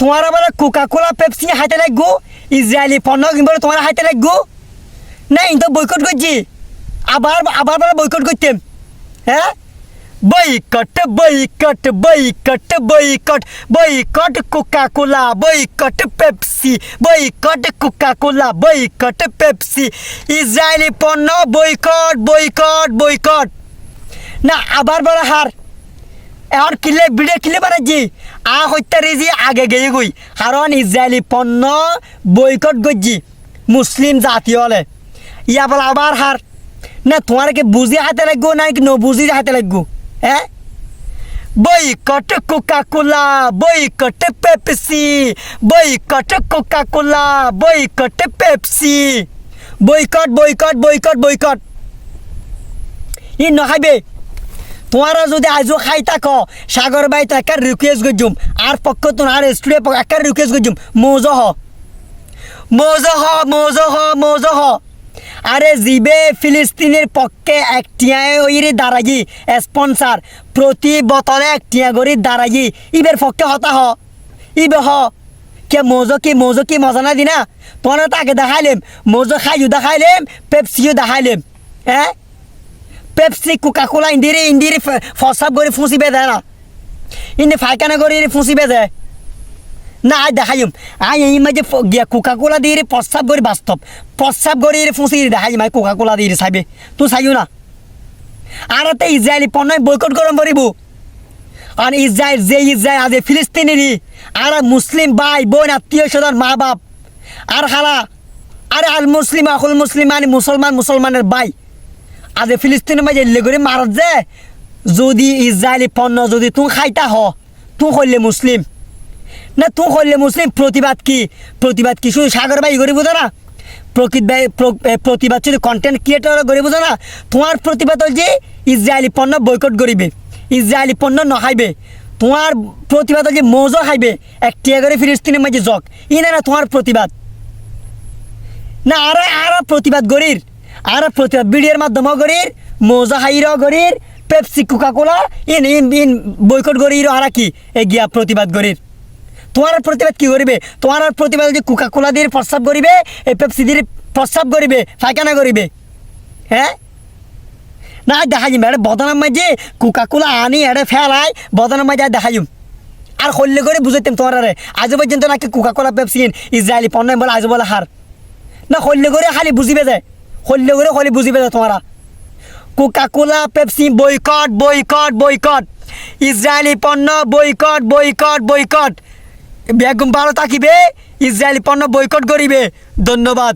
তোমার আবার Coca Cola Pepsi হাইতে লাগবো? ইসরায়েলি পণ্য কিনবো তোমার হাইতে লাগবো? না ইন তো বৈকট করছি। আবার আবার আবার বৈকট করতেম। হ্যাঁ? Boycott boycott boycott boycott boycott Coca Cola boycott Pepsi boycott Coca Cola boycott Pepsi Israeli পণ্য বৈকট বৈকট বৈকট না, আবার বড় হার। এখন কিলে বিড়ে কিলে বানাচ্ছি আ হত্যা রেজি আগে গিয়ে গই কারণ ইসরায়েলি পণ্য বৈকট করছি মুসলিম জাতি হলে। ইয়া বলে আবার হার না তোমার কি বুঝি হাতে লাগবো না কি বুঝি হাতে লাগবো? হ্যাঁ boycott Coca Cola boycott Pepsi boycott Coca Cola boycott Pepsi boycott boycott boycott boycott. ই নখাইবে। তোমারা যদি আজও খাই থাক, সাগর বাই তো একটা রিকোয়েস্ট করছুম আর পক্ষ তো আর স্টুডিও একটা রিকোয়েস্ট করছুম মৌজ হ। মৌজ হ মৌজ হ মৌজ হ। আরে জিবে ফিলিস্তিনের পক্ষে একটিয়ায় ওইরে দাঁড়াই স্পন্সার প্রতি বোতলে একটিয়া করে দাঁড়াই ইবের পক্ষে হতা হ। ইবে হ। কে মৌজ কি মৌজ কি, মজা না দিনা? তোমার তাকে দেখাইলেম। মৌজ খাইও দেখাইলেম, পেপসিও দেখাইলেম। হ্যাঁ? পেপসি কোকা কোলা ইন্দিরে ইন্দিরে ফসাব করে ফুসি বেঁধে না ইন্দি ফাইকানা করে ফুসি বেঁধে না আয় দেখাইম আয় এই মাঝে গিয়া কোকা কোলা দিয়ে প্রস্রাব করে বাস্তব প্রস্রাব করে ফুসি দেখাই মাই কোকা কোলা দিয়ে চাইবে তুই চাইও না আর এতে ইসরায়েলি পণ্য বৈকট গরম করিব আর ইসরায়েল যে ইসরায়েল আজ ফিলিস্তিনেরই আর মুসলিম ভাই বোন, আত্মীয় স্বজন, মা বাপ। আর খালা আরে আল মুসলিম আকুল মুসলিম মানে মুসলমান মুসলমানের ভাই। আজ ফিলিস্তিনের মাঝে এলে করে মারত যে, যদি ইসরায়েলি পণ্য যদি তুই খাইতা হ, তুই করলে মুসলিম। না, তুই করলে মুসলিম, প্রতিবাদ কি? প্রতিবাদ কি শুধু সাগর ভাই করে বোঝো না? প্রকৃত ভাই প্রতিবাদ শুধু কন্টেন্ট ক্রিয়েটর করে বোঝো না? তোমার প্রতিবাদ হল যে, ইসরায়েলি পণ্য বয়কট করিবে। ইসরায়েলি পণ্য নখাইবে। তোমার প্রতিবাদ যে, মৌজো খাইবে। একটিয়া করে ফিলিস্তিনের মাঝে জগ। ইনা না, তোমার প্রতিবাদ। না, আর আর প্রতিবাদ গরির। আর প্রতিবাদ ভিডিওর মাধ্যমে গরির মৌজা হাইর গরির পেপসি কোকা কোলা ইন ইন ইন, বৈকট গরির আর কি এ গিয়া প্রতিবাদ গরির তোমার প্রতিবাদ কি করিবে? তোমার প্রতিবাদ যদি কোকা কোলা দিয়ে প্রস্রাব করিবে, এই পেপসি দিয়ে প্রস্রাব করিবে ফাইখানা করিবে। হ্যাঁ না, দেখাইম এটা বদনাম মাঝে কোকা কোলা আনি এটা ফেলাই, বদনাম মাঝে আর দেখাইম। আর হল্লে করে বুঝাইতাম তোমার আরে আজ পর্যন্ত নাকি কোকা কোলা পেপসি ইসরায়েলি পণ্য বলে আজ বলে হার। না হল্লে করে খালি বুঝিবে যায়। হল্লে করে হলে বুঝিবে যায় তোমারা। Coca Cola Pepsi boycott boycott boycott Israeli পণ্য বইকট বইকট বইকট বেগম ভালো থাকিবে ইসরায়েলি পণ্য বইকট করিবে। ধন্যবাদ।